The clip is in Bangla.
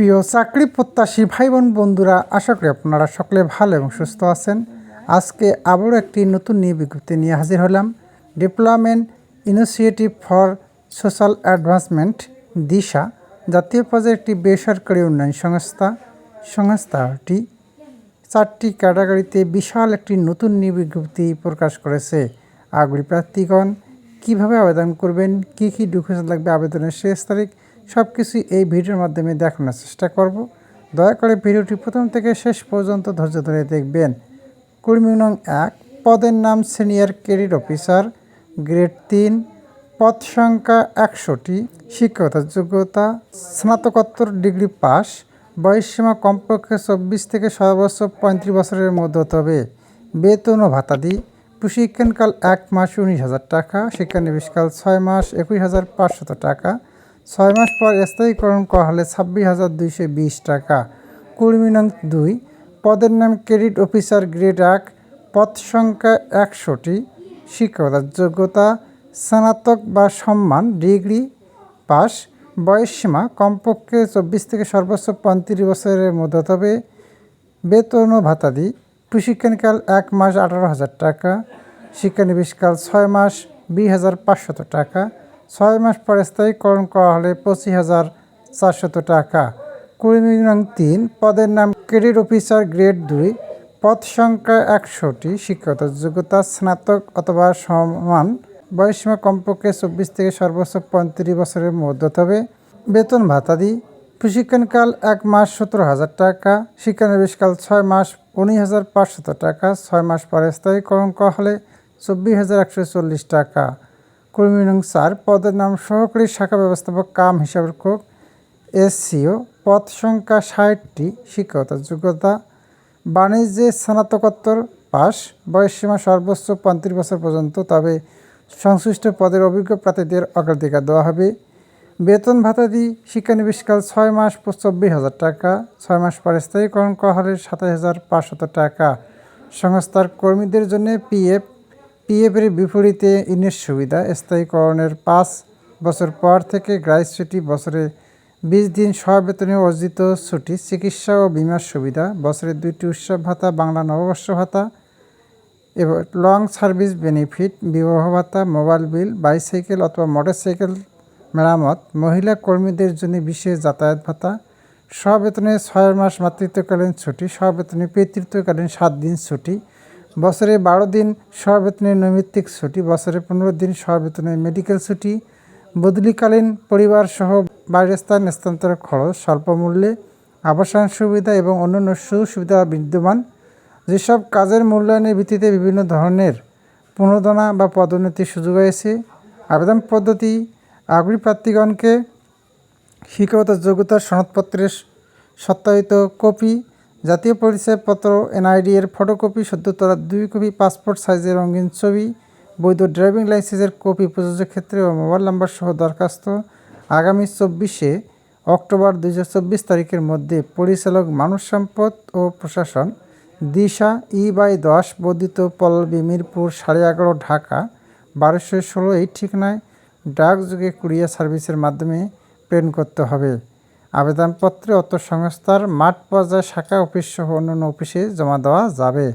প্রিয় চাকরি প্রত্যাশী ভাই বোন বন্ধুরা, আশা করি আপনারা সকলে ভালো এবং সুস্থ আছেন। আজকে আবারও একটি নতুন নিয়ে বিজ্ঞপ্তি নিয়ে হাজির হলাম। Development initiative for social advancement Disha, জাতীয় পর্যায়ে একটি বেসরকারি উন্নয়ন সংস্থা সংস্থাটি চারটি ক্যাটাগরিতে বিশাল একটি নতুন নিয়োগ বিজ্ঞপ্তি প্রকাশ করেছে। আগ্রহী প্রার্থীগণ, কীভাবে আবেদন করবেন, কী কী ডকুমেন্টস লাগবে, আবেদনের শেষ তারিখ সব কিছুই এই ভিডিওর মাধ্যমে দেখানোর চেষ্টা করব। দয়া করে ভিডিওটি প্রথম থেকে শেষ পর্যন্ত ধৈর্য ধরে দেখবেন। কর্মী নং এক, পদের নাম সিনিয়র ক্রেডিট অফিসার, গ্রেড তিন, পদ সংখ্যা একশোটি শিক্ষকতার যোগ্যতা, স্নাতকোত্তর ডিগ্রি পাস বয়সসীমা কমপক্ষে চব্বিশ থেকে সর্বোচ্চ পঁয়ত্রিশ বছরের মধ্যে হতে হবে। বেতন ও ভাতাদি, প্রশিক্ষণকাল এক মাস উনিশ হাজার টাকা শিক্ষানিবেশকাল ছয় মাস একুশ হাজার পাঁচশত টাকা ছয় মাস পর স্থায়ীকরণ করা হলে ছাব্বিশ হাজার দুইশো বিশ টাকা। কর্মী নং দুই, পদের নাম ক্রেডিট অফিসার গ্রেড এক পদ সংখ্যা একশোটি শিক্ষকতার যোগ্যতা, স্নাতক বা সম্মান, ডিগ্রি পাস বয়সসীমা কমপক্ষে চব্বিশ থেকে সর্বোচ্চ পঁয়ত্রিশ বছরের মধ্যে তবে বেতন ও ভাতাদি প্রশিক্ষণকাল এক মাস আঠারো হাজার টাকা, শিক্ষানিবেশকাল ছয় মাস বিশ হাজার পাঁচশত টাকা ছয় মাস পর স্থায়ীকরণ করা হলে পঁচিশ হাজার চারশত টাকা। কর্মী নং তিন, পদের নাম ক্রেডিট অফিসার গ্রেড দুই, পদ সংখ্যা একশোটি শিক্ষকতার যোগ্যতা স্নাতক অথবা সমান বয়সীমা কমপক্ষে চব্বিশ থেকে সর্বোচ্চ পঁয়ত্রিশ বছরের মধ্যে হতে হবে বেতন ভাতাদি প্রশিক্ষণকাল এক মাস সতেরো হাজার টাকা, শিক্ষানিবেশকাল ছয় মাস উনিশ হাজার পাঁচশত টাকা, ছয় মাস পরে স্থায়ীকরণ করা হলে চব্বিশ হাজার একশো চল্লিশ টাকা। কর্মী নং পদের নাম সহকারী শাখা ব্যবস্থাপক কাম হিসাবরক্ষক এসসিও। পদ সংখ্যা ষাটটি শিক্ষকতার যোগ্যতা, বাণিজ্যে স্নাতকোত্তর পাস বয়সসীমা সর্বোচ্চ পঁয়ত্রিশ বছর পর্যন্ত, তবে সংশ্লিষ্ট পদের অভিজ্ঞ প্রার্থীদের অগ্রাধিকার দেওয়া হবে। বেতন ভাতাদি শিক্ষানিবেশকাল ছয় মাস চব্বিশ হাজার টাকা, ছয় মাস পরে স্থায়ীকরণ করা হলে সাতাশ হাজার পাঁচশত টাকা। সংস্থার কর্মীদের জন্য পিএফ পিএফের বিপরীতে ইনের সুবিধা, স্থায়ীকরণের পাঁচ বছর পর থেকে গ্রাইস বছরে বিশ দিন সহবেতনে অর্জিত ছুটি, চিকিৎসা ও বিমার সুবিধা, বছরে দুইটি উৎসব ভাতা, বাংলা নববর্ষ ভাতা এবং লং সার্ভিস বেনিফিট, বিবাহ ভাতা, মোবাইল বিল, বাইসাইকেল অথবা মোটরসাইকেল মেরামত, মহিলা কর্মীদের জন্য বিশেষ যাতায়াত ভাতা সবেতনে ছয় মাস মাতৃত্বকালীন ছুটি সবেতনে পিতৃত্বকালীন সাত দিন ছুটি বছরে বারো দিন সবেতনের নৈমিত্তিক ছুটি, বছরে পনেরো দিন সবেতনের মেডিকেল ছুটি, বদলিকালীন পরিবার সহ বাইরের স্থান স্থানান্তর খরচ, স্বল্প মূল্যে আবাসন সুবিধা এবং অন্যান্য সুযোগ সুবিধা বিদ্যমান। যেসব কাজের মূল্যায়নের ভিত্তিতে বিভিন্ন ধরনের পুনর্দনা বা পদোন্নতির সুযোগ রয়েছে, আবেদন পদ্ধতি আগ্রহী প্রার্থীগণকে শিক্ষাগত যোগ্যতার সনদপত্রের সত্যায়িত কপি জাতীয় পরিচয়পত্র, এনআইডি এর ফটোকপি সদ্য তোলা দুই কপি, পাসপোর্ট সাইজের রঙিন ছবি, বৈধ ড্রাইভিং লাইসেন্সের কপি প্রযোজ্য ক্ষেত্রে ও মোবাইল নাম্বার সহ দরখাস্ত। আগামী চব্বিশে অক্টোবর দু হাজার চব্বিশ তারিখের মধ্যে পরিচালক মানব সম্পদ ও প্রশাসন দিশা ই বাই দশ বর্ধিত পল্লবী মিরপুর সাড়ে এগারো ঢাকা বারোশো ষোলো এই ঠিকানায় ডাক যুগে কুরিয়ার সার্ভিসের মাধ্যমে প্রেরণ করতে হবে। আবেদনপত্রে অত সংস্থার মাঠ পর্যায়ে শাখা অফিস সহ অন্যান্য অফিসে জমা দেওয়া যাবে।